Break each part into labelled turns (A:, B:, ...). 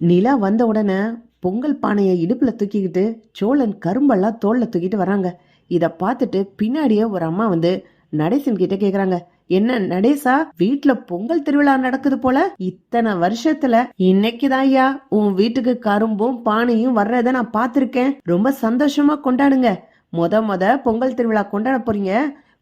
A: நிலா வந்த உடனே பொங்கல் பானையை இடுப்பில் தூக்கிக்கிட்டு சோழன் கரும்பெல்லாம் தோளில் தூக்கிட்டு வராங்க இதை பார்த்துட்டு பின்னாடியே ஒரு அம்மா வந்து நடேசன் கிட்ட கேக்குறாங்க. என்ன நடேசா வீட்டுல பொங்கல் திருவிழா நடக்குது போல? இத்தனை வருஷத்துல இன்னைக்குதான் ஐயா உன் வீட்டுக்கு கரும்பும் பானையும் வர்றத நான் பாத்திருக்கேன் ரொம்ப சந்தோஷமா கொண்டாடுங்க. மொத மொத பொங்கல் திருவிழா கொண்டாட போறீங்க.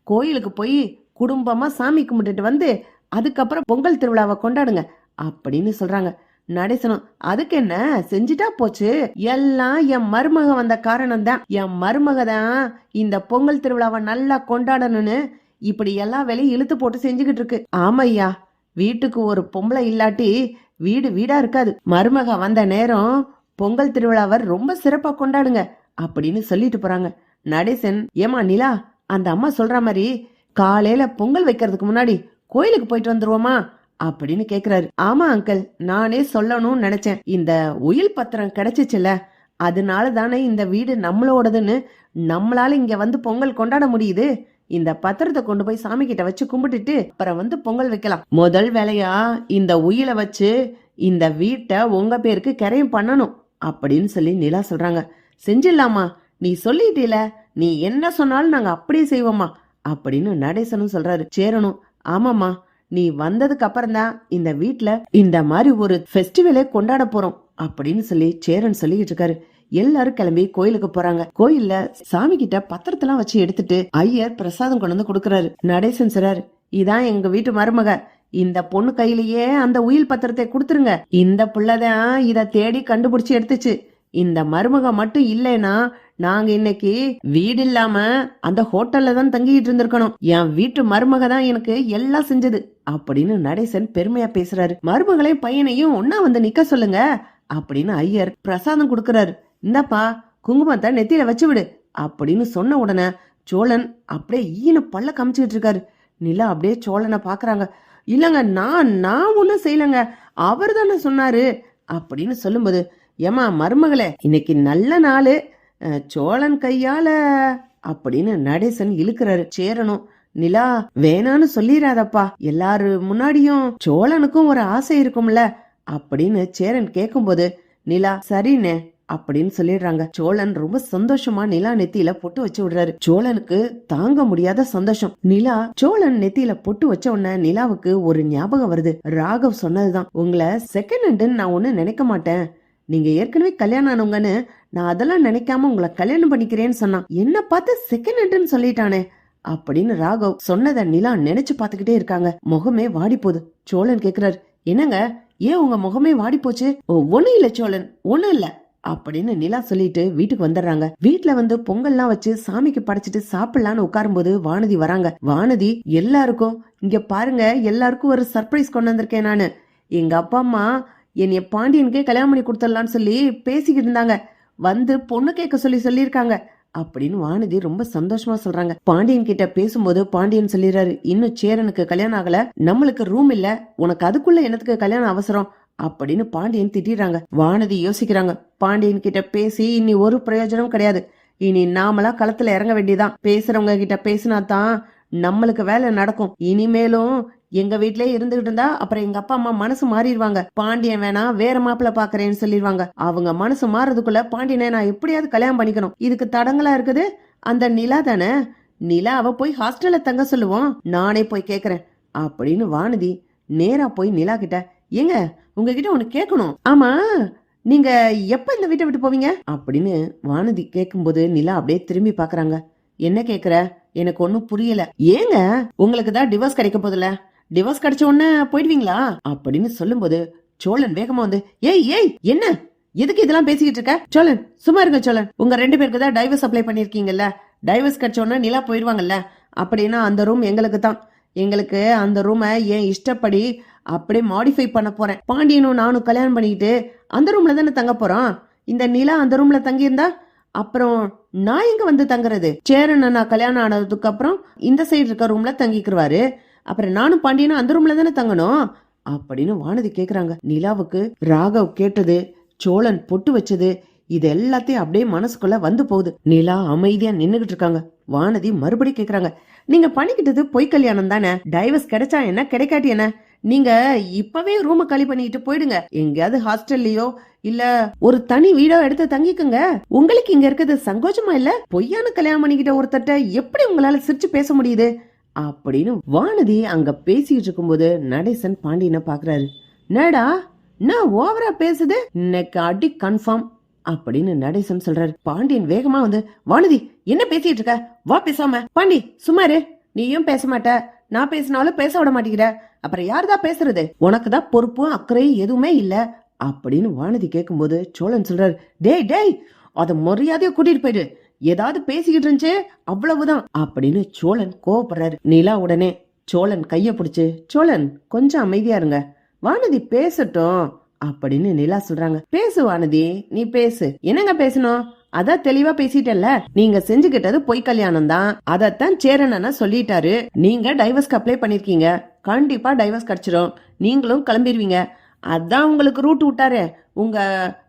A: கோயிலுக்கு போய் குடும்பமா சாமி கும்பிட்டுட்டு வந்து அதுக்கப்புறம் பொங்கல் திருவிழாவை கொண்டாடுங்க. அப்படின்னு சொல்றாங்க. நடேசனம். அதுக்கு என்ன செஞ்சுட்டா போச்சு. எல்லாம் என் மருமக வந்த காரணம் தான் என் மருமக தான் இந்த பொங்கல் திருவிழாவை நல்லா கொண்டாடணும்னு இப்படி எல்லா வேலையும் இழுத்து போட்டு செஞ்சுக்கிட்டு இருக்கு. ஆமையா வீட்டுக்கு ஒரு பொம்பளை இல்லாட்டி வீடு வீடா இருக்காது. மருமக வந்த நேரம் பொங்கல் திருவிழாவை ரொம்ப சிறப்பா கொண்டாடுங்க அப்படின்னு சொல்லிட்டு போறாங்க. நடேசன் ஏமா நிலா அந்த அம்மா சொல்ற மாதிரி காலையில பொங்கல் வைக்கிறதுக்கு முன்னாடி கோயிலுக்கு போயிட்டு வந்துருவோமா? அப்படின்னு கேக்குறாரு. ஆமா அங்கிள் நானே சொல்லணும்னு நினைச்சேன். இந்த உயில் பத்திரம் கிடைச்சிச்சுல அதனால தானே இந்த வீடு நம்மளோடதுன்னு நம்மளால இங்க வந்து பொங்கல் கொண்டாட முடியுது. இந்த பத்திரத்தை கொண்டு போய் சாமி கிட்ட வச்சு கும்பிட்டுட்டு அப்புறம் வந்து பொங்கல் வைக்கலாம். முதல் வேலையா இந்த உயிலை வச்சு இந்த வீட்டை உங்க பேருக்கு கரையும் பண்ணணும் அப்படின்னு சொல்லி நிலா சொல்றாங்க. செஞ்சிடலாமா? நீ சொல்லிட்டீல நீ என்ன சொன்னாலும் நாங்க அப்படியே செய்வோமா? அப்படின்னு நடேசனும் சொல்றாரு. சேரணும். ஆமாம்மா. நீ வந்ததுக்கு அப்புறம் தான் இந்த வீட்ல இந்த மாதிரி ஒரு ஃபெஸ்டிவலே கொண்டாட போறோம் அப்படின்னு சொல்லி சேரன் சொல்லிக்கிட்டு இருக்காரு. எல்லாரும் கிளம்பி கோயிலுக்கு போறாங்க. கோயில்ல சாமி கிட்ட பத்திரத்தெல்லாம் வச்சு எடுத்துட்டு ஐயர் பிரசாதம் கொண்டு வந்து கொடுக்கறாரு. நடேசன் சொல்றாரு இதான் எங்க வீட்டு மருமக. இந்த பொண்ணு கையிலேயே அந்த உயில் பத்திரத்தை கொடுத்துருங்க. இந்த புள்ளதான் இத தேடி கண்டுபிடிச்சு எடுத்துச்சு. இந்த மருமக மட்டும் இல்லைன்னா நாங்க இன்னைக்கு வீடு இல்லாம அந்த ஹோட்டல்ல தான் தங்கிட்டு இருந்திருக்கணும். என் வீட்டு மருமக தான் எனக்கு எல்லாம் செஞ்சது. அப்படின்னு நடேசன் பெருமையா பேசுறாரு. மருமகளையும் பையனையும் ஒன்னா வந்து நிக்க சொல்லுங்க அப்படின்னு ஐயர் பிரசாதம் கொடுக்கறாரு. இந்தாப்பா குங்குமத்தை நெத்தியில வச்சு விடு அப்படின்னு சொன்ன உடனே சோழன் அப்படியே ஈன பல்ல காமிச்சுக்கிட்டு இருக்காரு. நிலா அப்படியே சோழனை பாக்குறாங்க. இல்லங்க நான் நான் ஒன்றும் செய்யலங்க. அவர் தானே சொன்னாரு அப்படின்னு சொல்லும்போது ஏமா மருமகளே இன்னைக்கு நல்ல நாள். சோழன் கையால அப்படின்னு நடேசன் இழுக்கிறாரு சேரணும். நிலா வேணான்னு சொல்லிடாதப்பா எல்லாரு முன்னாடியும் சோழனுக்கும் ஒரு ஆசை இருக்கும்ல அப்படின்னு சேரன் கேட்கும்போது நிலா சரிண்ணே அப்படின்னு சொல்லிடுறாங்க. சோழன் ரொம்ப சந்தோஷமா நிலா நெத்தியில பொட்டு வச்சு விடுறாரு. சோழனுக்கு தாங்க முடியாத சந்தோஷம். நிலா சோழன் நெத்தியில பொட்டு வச்ச உடனே நிலாவுக்கு ஒரு ஞாபகம் வருது. ராகவ் சொன்னதுதான். உங்களை செகண்ட் ஹேண்டுன்னு நான் ஒண்ணு நினைக்க மாட்டேன். நீங்க ஏற்கனவே கல்யாணம் ஆனவங்கன்னு நான் அதெல்லாம் நினைக்காம உங்களை கல்யாணம் பண்ணிக்கிறேன்னு சொன்னான். என்ன பார்த்து செகண்ட் ஹேண்ட்னு சொல்லிட்டானே. அப்படின்னு ராகவ் சொன்னதை நிலா நினைச்சு பார்த்துக்கிட்டே இருக்காங்க. முகமே வாடி போகுது. சோழன் கேக்குறாரு என்னங்க? ஏன் உங்க முகமே வாடி போச்சு? "ஓ, இல்ல சோழன். ஒண்ணும் இல்ல. அப்படின்னு நிலா சொல்லிட்டு வீட்டுக்கு வந்துடுறாங்க. வீட்டுல வந்து பொங்கல்லாம் வச்சு சாமிக்கு படைச்சிட்டு சாப்பிடலான்னு உட்காரும்போது வானதி வராங்க. வானதி எல்லாருக்கும். இங்க பாருங்க எல்லாருக்கும் ஒரு சர்ப்ரைஸ் கொண்டு வந்திருக்கேன் நானு. எங்க அப்பா அம்மா என்னைய பாண்டியனுக்கே கல்யாணம் பண்ணி கொடுத்துடலான்னு சொல்லி பேசிக்கிட்டு இருந்தாங்க. வந்து பொண்ணு கேட்க சொல்லி சொல்லியிருக்காங்க. அப்படின்னு வானதி ரொம்ப சந்தோஷமா சொல்றாங்க. பாண்டியன் கிட்ட பேசும்போது பாண்டியன் சொல்லிடுறாரு இன்னும் சேரனுக்கு கல்யாணம் ஆகல. நம்மளுக்கு ரூம் இல்ல. உனக்கு அதுக்குள்ள என்னத்துக்கு கல்யாணம் அவசரம்? அப்படின்னு பாண்டியன் திட்டிடுறாங்க. வானதி யோசிக்கிறாங்க. பாண்டியன் கிட்ட பேசி இனி ஒரு பிரயோஜனம் கிடையாது. இனி நாமளா களத்துல இறங்க வேண்டியதான் பேசுறவங்க கிட்ட பேசினா தான் நம்மளுக்கு வேலை நடக்கும். இனிமேலும் எங்க வீட்லயே இருந்துகிட்டு இருந்தா அப்புறம் எங்க அப்பா அம்மா மனசு மாறிடுவாங்க பாண்டியன் வேணா வேற மாப்பிள்ள பாக்குறேன்னு சொல்லிடுவாங்க அவங்க மனசு மாறதுக்குள்ள பாண்டியனை நான் எப்படியாவது கல்யாணம் பண்ணிக்கணும். இதுக்கு தடங்களா இருக்குது? அந்த நிலா தானே? நிலாவை போய் ஹாஸ்டல்ல தங்க சொல்லுவோம். நானே போய் கேக்குறேன். அப்படின்னு வானதி நேரா போய் நிலா கிட்ட ஏங்க உங்ககிட்ட ஒண்ணு கேட்கணும் ஆமா நீங்க எப்ப இந்த வீட்டை விட்டு போவீங்க? அப்படின்னு வானதி கேட்கும்போது நிலா அப்படியே திரும்பி பாக்குறாங்க. என்ன கேக்குற? எனக்கு ஒண்ணும் புரியல. ஏங்க உங்களுக்கு தான் டிவோர்ஸ் கிடைக்க போதுல டிவோர்ஸ் கிடைச்ச உடனே போயிடுவீங்களா? அப்படின்னு சொல்லும்போது சோழன் வேகமா வந்து ஏய் ஏய் என்ன? எதுக்கு இதெல்லாம் பேசிக்கிட்டு இருக்க? சோழன் சும்மா இருங்க சோழன். உங்க ரெண்டு பேருக்கு தான் டைவர்ஸ் அப்ளை பண்ணிருக்கீங்கல்ல டைவர்ஸ் கிடைச்ச உடனே நிலா போயிடுவாங்கல்ல. அப்படின்னா அந்த ரூம் எங்களுக்கு தான். எங்களுக்கு அந்த ரூமை என் இஷ்டப்படி அப்படியே மாடிஃபை பண்ண போறேன். பாண்டியனும் நானும் கல்யாணம் பண்ணிக்கிட்டு அந்த ரூம்ல தானே தங்க போறோம். இந்த நிலா அந்த ரூம்ல தங்கியிருந்தா அப்புறம் நான் எங்க வந்து தங்குறது? சேரன் நான் கல்யாணம் ஆனதுக்கு அப்புறம் இந்த சைடு இருக்க ரூம்ல தங்கிக்கிருவாரு. அப்புறம் நானும் பாண்டியனும் அந்த ரூம்ல தானே தங்கணும்? அப்படின்னு வானதி கேக்குறாங்க. நிலாவுக்கு ராகவ் கேட்டது சோழன் பொட்டு வச்சது இது எல்லாத்தையும் அப்படியே மனசுக்குள்ள வந்து போகுது. நிலா அமைதியா நின்னுகிட்டு இருக்காங்க. வானதி மறுபடியும் கேக்குறாங்க. நீங்க பண்ணிக்கிட்டது பொய் கல்யாணம் தானே? டைவர்ஸ் கிடைச்சா என்ன? கிடைக்காட்டி என்ன? நீங்க இப்பவே ரூம காலி பண்ணிட்டு போயிடுங்க. எங்கேயாவது ஹாஸ்டல்லயோ இல்ல ஒரு தனி வீடோ எடுத்து தங்கிக்குங்க. உங்களுக்கு இங்க இருக்கிறது சங்கோச்சமா இல்ல? பொய்யான கல்யாணம் பண்ணிக்கிட்ட ஒருத்தட்ட எப்படி உங்களால சிரிச்சு பேச முடியுது? அப்படின்னு வானதி அங்க பேசிட்டு இருக்கும்போது நடேசன் பாண்டியனை பாக்குறாரு. நேடா நான் ஓவரா பேசுது இன்னைக்கு அடி கன்ஃபார்ம் அப்படின்னு நடேசன் சொல்றாரு. பாண்டியன் வேகமா வந்து வானதி என்ன பேசிட்டு இருக்க? வா பேசாம. பாண்டி சுமாரு நீயும் பேச மாட்ட? நான் பேசினாலும் பேச விட மாட்டேங்கிற. அப்புறம் யாருதான் பேசுறது? உனக்கு தான் பொறுப்பும் அக்கறையும் எதுவுமே இல்ல அப்படின்னு வானதி கேட்கும்போது சோழன் சொல்றாரு. டேய் டேய் அதை மரியாதையை கூட்டிட்டு போயிடு. ஏதாவது பேசிக்கிட்டு இருந்துச்சு? அவ்வளவுதான். அப்படின்னு சோழன் கோவப்படுறாரு. நிலா உடனே சோழன் கைய பிடிச்சு சோழன் கொஞ்சம் அமைதியா இருங்க. வானதி பேசட்டும். அப்படின்னு நிலா சொல்றாங்க. பேசு வானதி நீ பேசு. என்னங்க பேசணும்? அதான் தெளிவா பேசிட்டல்ல நீங்க செஞ்சுக்கிட்டது பொய் கல்யாணம் தான் அதத்தான் சேரனா சொல்லிட்டாரு. நீங்க டைவர்ஸ்க்கு அப்ளை பண்ணிருக்கீங்க. கண்டிப்பா டைவர்ஸ் கிடைச்சிரும். நீங்களும் கிளம்பிடுவீங்க அதான் உங்களுக்கு ரூட் விட்டாரு. உங்க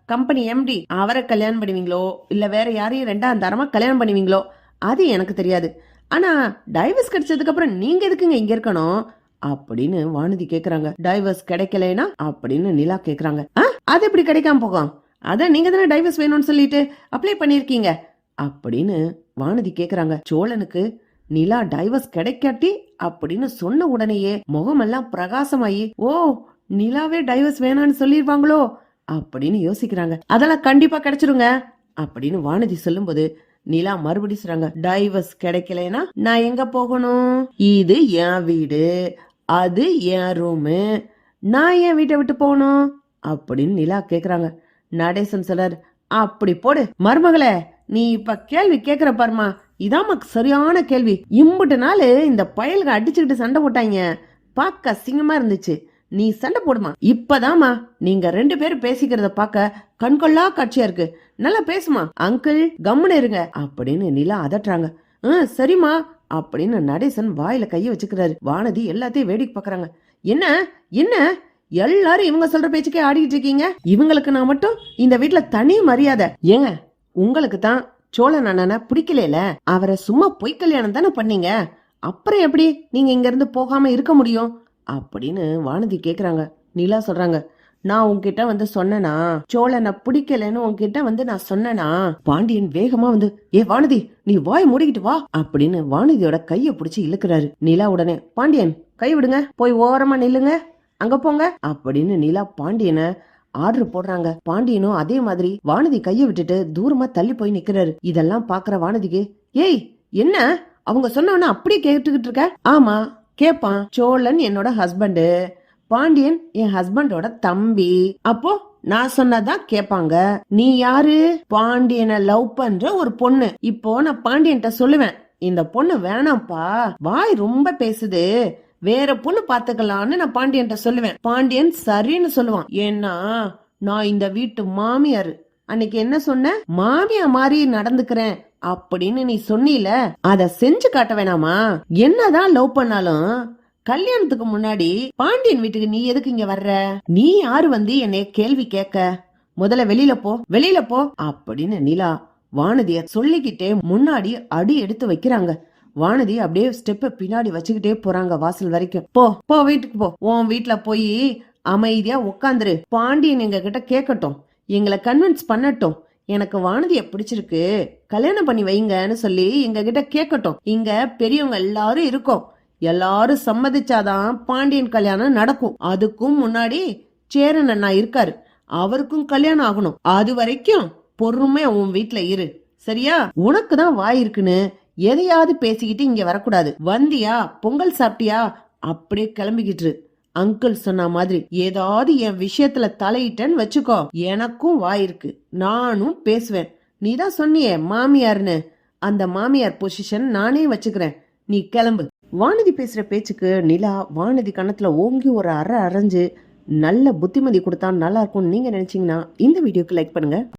A: கம்பெனி எம்டி அவரை கல்யாணம் பண்ணுவீங்களோ? இல்ல வேற யாரையும் ரெண்டாம் தரமா கல்யாணம் பண்ணுவீங்களோ? அது எனக்கு தெரியாது. ஆனா டைவர்ஸ் கிடைச்சதுக்கு அப்புறம் நீங்க எதுக்குங்க இங்க இருக்கணும்? அப்படின்னு வானதி கேக்குறாங்க. டைவர்ஸ் கிடைக்கலைனா அப்படின்னு நிலா கேக்குறாங்க. "ஆ, அது எப்படி கிடைக்காம போகும்? அதான் நீங்க தானே டைவர்ஸ் வேணும்னு சொல்லிட்டு அப்ளை பண்ணிருக்கீங்க அப்படின்னு வானதி கேக்குறாங்க. சோழனுக்கு நிலா டைவர்ஸ் கிடைக்காட்டி அப்படின்னு சொன்ன உடனேயே முகமெல்லாம் பிரகாசமாயி ஓ நிலாவே டைவர்ஸ் வேணான்னு சொல்லிருவாங்களோ? அப்படின்னு யோசிக்கிறாங்க. அதெல்லாம் கண்டிப்பா கிடைச்சிருங்க அப்படின்னு வானதி சொல்லும்போது நிலா மறுபடியும் சொல்றாங்க. டைவர்ஸ் கிடைக்கலனா நான் எங்க போகணும்? இது என் வீடு அது என் ரூமு நான் என் வீட்டை விட்டு போகணும் அப்படின்னு நிலா கேக்குறாங்க. நடேசன் சொல்றார். அப்படி போடு மருமகளே நீ இப்ப கேள்வி கேக்குற பாருமா இதாம்மா சரியான கேள்வி. இம்புட்டு நாள் இந்த பயல்க அடிச்சுக்கிட்டு சண்டை போட்டாங்க பார்க்க அசிங்கமா இருந்துச்சு. நீ சண்டை போடுமா? இப்பதாமா நீங்க ரெண்டு பேரும் பேசிக்கிறத பார்க்க கண்கொள்ளா காட்சியா இருக்கு. நல்லா பேசுமா? அங்கிள் கம்முன்னு இருங்க. அப்படின்னு நிலா அதட்டுறாங்க. "ம், சரிம்மா. அப்படின்னு நடேசன் வாயில கைய வச்சுக்கிறாரு. வானதி எல்லாத்தையும் வேடிக்கை பாக்குறாங்க என்ன? என்ன? எல்லாரும் இவங்க சொல்ற பேச்சுக்கே ஆடிக்கிட்டு இருக்கீங்க? இவங்களுக்கு நான் மட்டும் இந்த வீட்டுல தனி மரியாதை. ஏங்க உங்களுக்கு தான் சோழன் அண்ணனை பிடிக்கலையில? அவரை சும்மா பொய் கல்யாணம் தானே பண்ணீங்க? அப்புறம் எப்படி நீங்க இங்க இருந்து போகாம இருக்க முடியும்? அப்படின்னு வானதி கேட்குறாங்க நிலா சொல்றாங்க. நான் உன்கிட்ட வந்து சொன்னனா? சோழனை பிடிக்கலன்னு உன்கிட்ட வந்து நான் சொன்னனா? பாண்டியன் வேகமா வந்து ஏ வானதி நீ வாய் மூடிக்கிட்டு வா அப்படின்னு வானதியோட கைய பிடிச்சி இழுக்கிறாரு. நிலா உடனே பாண்டியன் கை விடுங்க போய் ஓரமா நில்லுங்க அங்க போங்க அப்படின்னு நிலா பாண்டியனை ஆர்டர் போடுறாங்க. பாண்டியனும் அதே மாதிரி வானதி கைய விட்டுட்டு தூரமா தள்ளி போய் நிக்கிறாரு. இதெல்லாம் பாக்குற வானதிக்கு ஏய் என்ன? அவங்க சொன்னவன அப்படியே கேட்டுக்கிட்டு இருக்க? ஆமா கேப்பான் சோழன் என்னோட ஹஸ்பண்டு பாண்டியன் என் ஹஸ்பண்டோட தம்பி. அப்போ நான் சொன்னதான் கேப்பாங்க. நீ யாரு? பாண்டியனை லவ் பண்ற ஒரு பொண்ணு. இப்போ நான் பாண்டியன்ட்ட சொல்லுவேன். இந்த பொண்ணு வேணாம்ப்பா. வாய் ரொம்ப பேசுது. வேற பொண்ணு பாத்துக்கலாம்னு நான் பாண்டியன்ட்ட சொல்லுவேன். பாண்டியன் சரின்னு சொல்லுவான். ஏன்னா நான் இந்த வீட்டு மாமியார். அன்னைக்கு என்ன சொன்ன மாமியா மாதிரி நடந்துக்கிறேன். அப்படின்னு நீ சொன்னீல அத செஞ்சு காட்ட வேணாமா? என்னதான் லவ் பண்ணாலும் கல்யாணத்துக்கு முன்னாடி பாண்டியன் வீட்டுக்கு நீ எதுக்கு இங்க வர்ற? நீ யாரு வந்து என்னைய கேள்வி கேட்க? முதல்ல வெளியில போ வெளியில போ அப்படின்னு நிலா வானதிய சொல்லிக்கிட்டே முன்னாடி அடி எடுத்து வைக்கிறாங்க. வானதி அப்படியே ஸ்டெப்ப பின்னாடி வச்சுக்கிட்டே போறாங்க வாசல் வரைக்கும். போ போ வீட்டுக்கு போ. உன் வீட்ல போய் அமைதியா உட்காந்துரு பாண்டியன் எங்க கிட்ட கேட்கட்டும். எங்களை கன்வின்ஸ் பண்ணட்டும். எனக்கு வானதியை பிடிச்சிருக்கு கல்யாணம் பண்ணி வைங்கன்னு சொல்லி எங்க கிட்ட கேட்கட்டும். இங்க பெரியவங்க எல்லாரும் இருக்கோம். எல்லாரும் சம்மதிச்சாதான் பாண்டியன் கல்யாணம் நடக்கும். அதுக்கும் முன்னாடி சேரன் அண்ணா இருக்காரு. அவருக்கும் கல்யாணம் ஆகணும். அது வரைக்கும் பொறுமையா உன் வீட்ல இரு. சரியா? உனக்கு தான் வாய் இருக்குன்னு எதையாவது பேசிக்கிட்டு இங்க வரக்கூடாது. வந்தியா? பொங்கல் சாப்பிட்டியா? அப்படியே கிளம்பிக்கிட்டு அங்கிள் சொன்ன மாதிரி ஏதாவது என் விஷயத்துல தலையிட்டேன்னு வச்சுக்கோ. எனக்கும் வாய் இருக்கு. நானும் பேசுவேன். நீ தான் சொன்னியே மாமியார்னு. அந்த மாமியார் பொசிஷன் நானே வச்சுக்கிறேன். நீ கிளம்பு. வானதி பேசுற பேச்சுக்கு நிலா வானதி கணத்துல ஓங்கி ஒரு அரை அரைஞ்சு நல்ல புத்திமதி கொடுத்தா நல்லா இருக்கும்னு நீங்க நினைச்சீங்கன்னா இந்த வீடியோக்கு லைக் பண்ணுங்க.